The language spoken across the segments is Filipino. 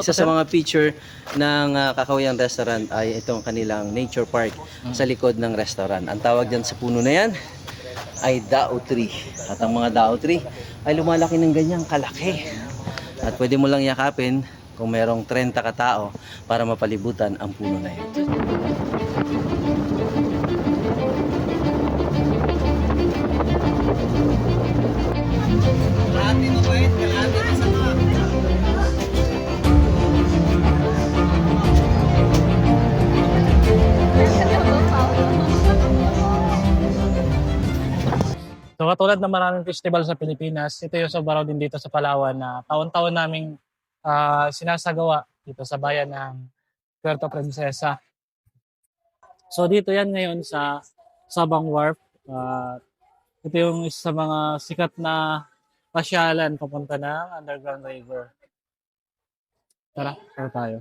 Isa sa mga feature ng uh, Kakawayan Restaurant ay itong kanilang nature park sa likod ng restaurant. Ang tawag dyan sa puno na yan ay Dao Tree. At ang mga Dao Tree ay lumalaki ng ganyang kalaki. At pwede mo lang yakapin kung merong 30 katao para mapalibutan ang puno na yan. Katulad ng maraming festival sa Pilipinas, ito yung sobrang din dito sa Palawan na taon-taon naming ah, sinasagawa dito sa bayan ng Puerto Princesa. So dito yan ngayon sa Sabang Wharf. Ah, ito yung isa sa mga sikat na pasyalan papunta ng Underground River. Tara, tara tayo.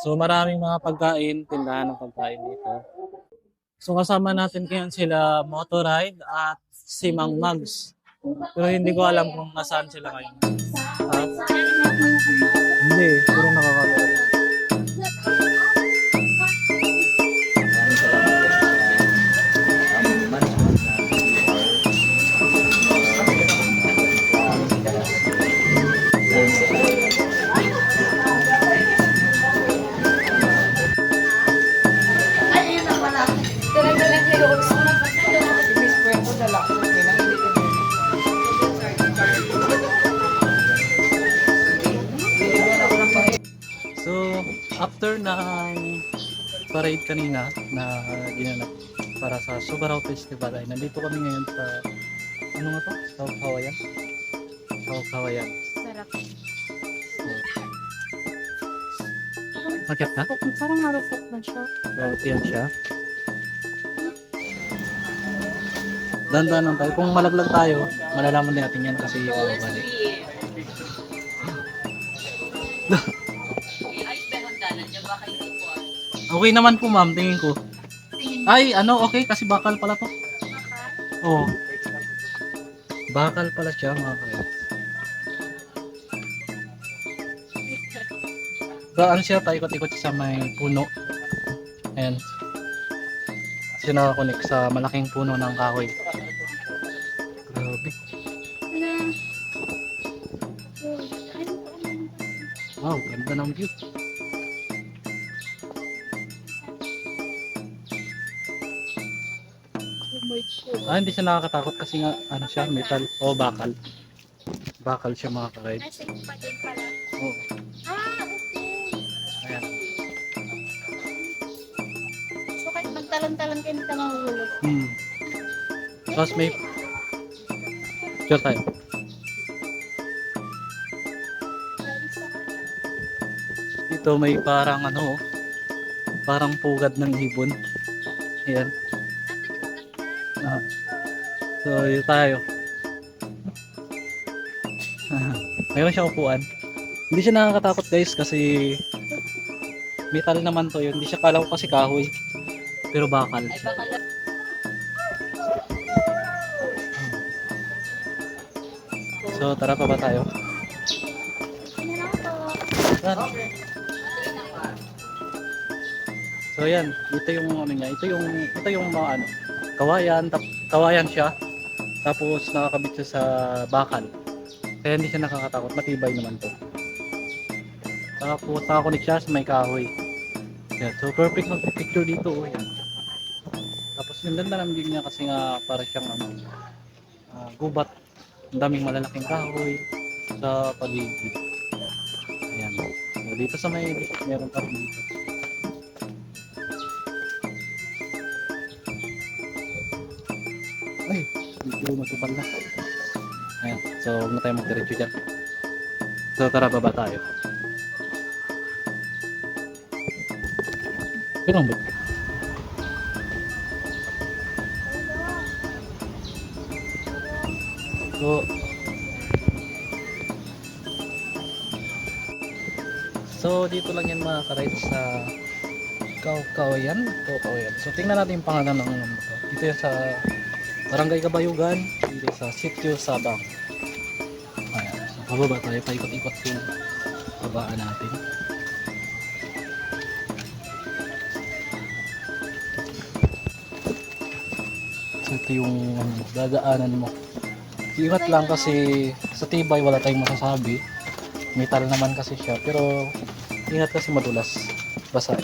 So maraming mga pagkain, tindahan ng pagkain dito. So kasama natin ngayon sila Motoride at si Mang Mags. Pero hindi ko alam kung nasaan sila ngayon. Ha? Hindi, puro nakakalawa. Kanina na ginanap para sa Sugarao Festival ay nandito kami ngayon sa ano nga to? South Hawayan? South Hawayan. Sarap. Magyat ka? Parang marupot na siya. So, yan siya. Dandan lang tayo. Kung malaglag tayo, malalaman din natin yan kasi uh, balik. Okay naman po ma'am, tingin ko. Ay, ano, okay, kasi bakal pala to. Oo. Bakal pala siya, mga kayo. So, ano siya, paikot-ikot siya sa may puno. Ayan. Siya nakakonek sa malaking puno ng kahoy. Grabe. Wow, ganda ng view. Ah, hindi siya nakakatakot kasi nga, ano siya, metal o bakal. Bakal siya mga kakaid. Kasi pa din pala. Oo. Ah, okay. Ayan. So kahit magtalon-talon kayo, ka mahuhulog. Hmm. Tapos may... Diyan tayo. Dito may parang ano, oh, parang pugad ng ibon. Ayan. Ah. So, yun tayo. Mayroon siyang upuan. Hindi siya nakakatakot guys kasi metal naman to yun. Hindi siya kala ko kasi kahoy. Pero bakal. siya. So, tara pa ba tayo? Yan. So yan, ito yung ano niya, ito yung ito yung mga ano, kawayan, tap, kawayan siya. Tapos nakakabit siya sa bakal. Kaya hindi siya nakakatakot, matibay naman to. Tapos nakakunik siya sa may kahoy. Yan, so perfect mag-picture dito. Oh, yan. Tapos yung ganda ng view niya kasi nga para siyang ano, ah, gubat. Ang daming malalaking kahoy sa paligid. Ayan. So, dito sa may meron pa dito. Medyo matupal na. Ayan. So, huwag na tayo magdiretso dyan. So, tara, baba tayo. Pero ba? So, So, dito lang yan mga karide sa Kaukawayan. Kaukawayan. So, tingnan natin yung pangalan ng ano to. Dito yan sa Barangay Kabayugan. Dito sa Sitio Sabang. Ayan. So, Bababa tayo, paikot-ikot yung babaan natin. So ito yung ano, dadaanan mo. Ingat lang kasi sa tibay wala tayong masasabi. Metal naman kasi siya. Pero ingat kasi madulas. Basa.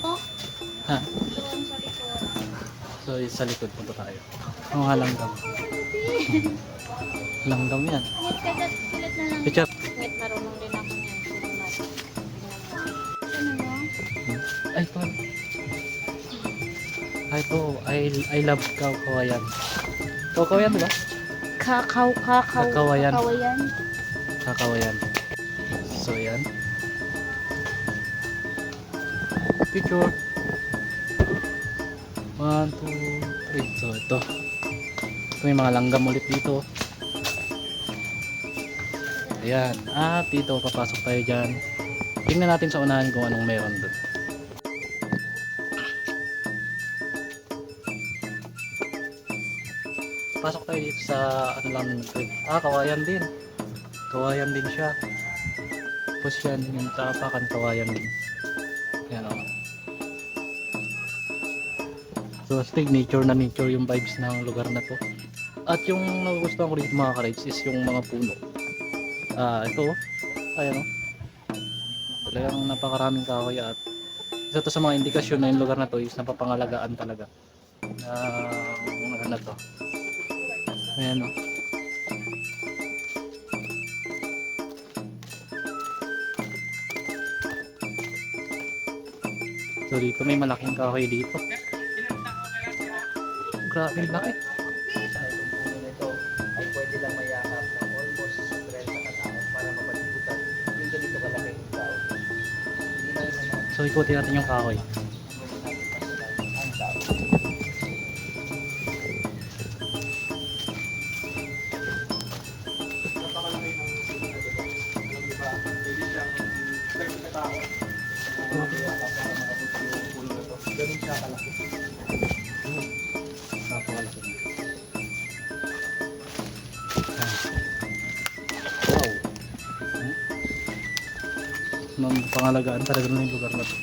Oh. Ha? So sa likod punta tayo. Ang mga langgam. langgam yan. Picture. Wait, marunong din ako niyan. Ba? Ay, ito. Ay, ito. I, I love cow kawayan. Cow kawayan, di ba? Kakao, kakao. Kakawayan. Kakawayan. Kakawayan. So, yan. Picture. One, two, three. So, ito. Ito may mga langgam ulit dito. Ayan. At dito, papasok tayo dyan. Tingnan natin sa unahan kung anong meron doon. Pasok tayo dito sa ano lang Ah, kawayan din. Kawayan din siya. Tapos yan, yung tapakan kawayan din. So, astig nature na nature yung vibes ng lugar na to. At yung nagugustuhan ko dito mga ka-rides is yung mga puno. Ah, ito oh. Ayan. Talagang napakaraming kahoy at isa to sa mga indikasyon na yung lugar na to is napapangalagaan talaga. Uh, ano to. Ayan o. So dito may malaking kahoy dito. Grabe laki. ay pwede lang mayakap ng almost 30 katao para mapalibutan yung ganito kalaki tao. Mga So ikutin natin yung kahoy. ang tao. Napakalaki. Pangalagaan talaga yung lugar na to.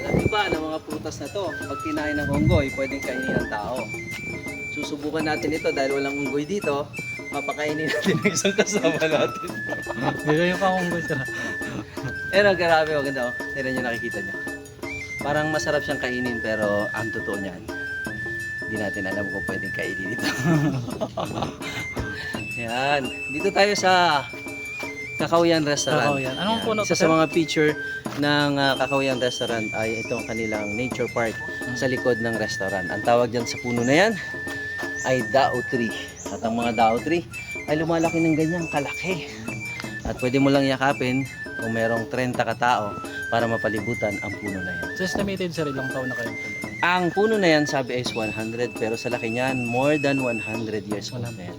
Alam niyo ba na mga prutas na to, pag kinain ng unggoy, pwedeng kainin ng tao. Susubukan natin ito dahil walang unggoy dito, mapakainin natin ng isang kasama natin. Gagawin pa akong gusto na. Pero grabe, maganda oh. Tignan niyo nakikita niyo. Parang masarap siyang kainin pero ang totoo niyan, hindi natin alam kung pwedeng kainin ito. Yan. Dito tayo sa Kakawian Restaurant. Kakawian. Anong puno Isa sa mga feature ng uh, Kakawian Restaurant ay itong kanilang nature park sa likod ng restaurant. Ang tawag dyan sa puno na yan ay Dao Tree. At ang mga Dao Tree ay lumalaki ng ganyang kalaki. At pwede mo lang yakapin kung merong 30 katao para mapalibutan ang puno na yan. So estimated sir, ilang taon na kayo? Ang puno na yan sabi is 100 pero sa laki niyan more than 100 years old na yan.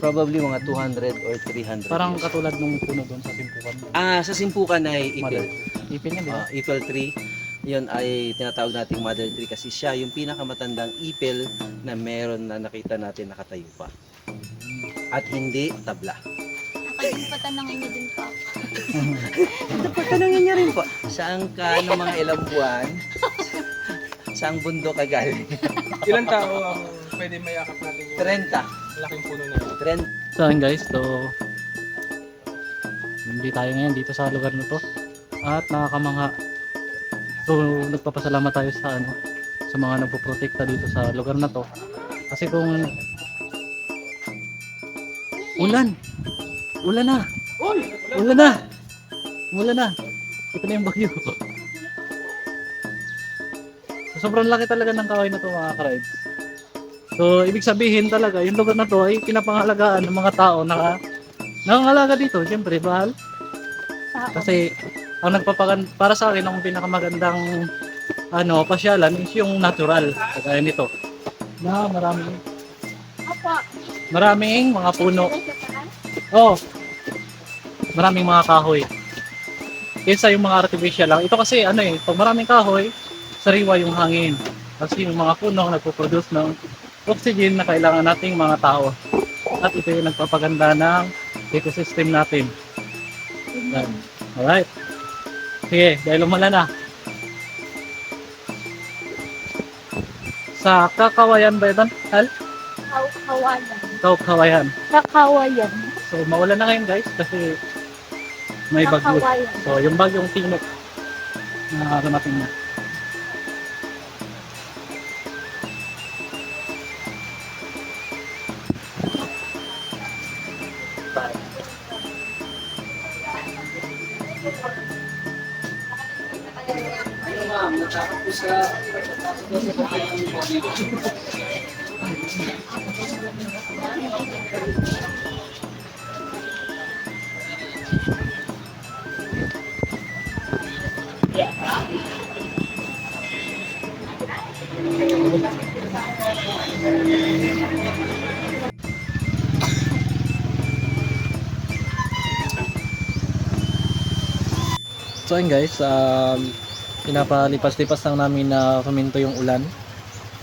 Probably mga 200 or 300 Parang years. katulad nung puno doon sa Simpukan. Ah, sa Simpukan ay ipil. Ipin yan, di ba? Ah, ipil tree. Yun ay tinatawag nating mother tree kasi siya yung pinakamatandang ipil na meron na nakita natin nakatayo pa. At hindi tabla. Nakalimutan niyo din pa. Patanungin niyo rin po, saan ka ng mga ilang buwan? Saang bundok ka galing? Ilang tao ang pwede mayakap natin yung 30. laking puno na yun? 30. So ayun guys, so hindi tayo ngayon dito sa lugar na to. At nakakamangha. So nagpapasalamat tayo sa ano sa mga nagpoprotekta dito sa lugar na to. Kasi kung ulan. Ulan na. Ulan na. Ulan na. Ito na yung bagyo. So, sobrang laki talaga ng kahoy na to mga ka-rides. So, ibig sabihin talaga, yung lugar na to ay pinapangalagaan ng mga tao na nangangalaga dito. Siyempre, bahal. Kasi, ang nagpapagan para sa akin, ang pinakamagandang ano, pasyalan is yung natural. Kagaya nito. Na maraming, Apa. maraming mga puno. Oh, maraming mga kahoy. Kaysa yung mga artificial lang. Ito kasi ano eh, pag maraming kahoy, sariwa yung hangin. Kasi yung mga puno nagpo-produce ng oxygen na kailangan nating mga tao. At ito yung nagpapaganda ng ecosystem natin. Yan. Alright. Sige, dahil umala na. Sa kakawayan ba ito? Hal? Kaw- Kawayan. Kakawayan. Kakawayan. So, mawala na ngayon guys kasi may bagyo. Kakawayan. So, yung bagyong tinok na dumating na. So ayun guys, um, pinapalipas-lipas lang namin na kuminto yung ulan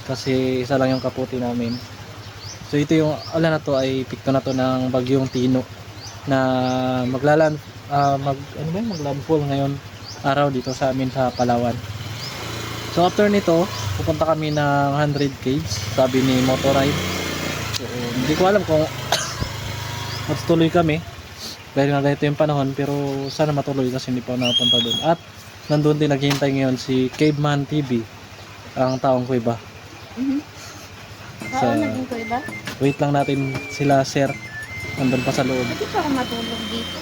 kasi isa lang yung kaputi namin. So ito yung ulan na to ay pikto na to ng bagyong Tino na maglalan ah, mag ano ba maglandfall ngayon araw dito sa amin sa Palawan. So after nito, pupunta kami ng 100 caves, sabi ni Motorride. So, hindi ko alam kung matutuloy kami dahil nga ganito yung panahon pero sana matuloy kasi hindi pa ako nakapunta doon at nandun din naghihintay ngayon si Caveman TV ang taong kuiba Mhm. Sa- Oo, naging ko iba? wait lang natin sila sir nandun pa sa loob Bakit ako matulog dito?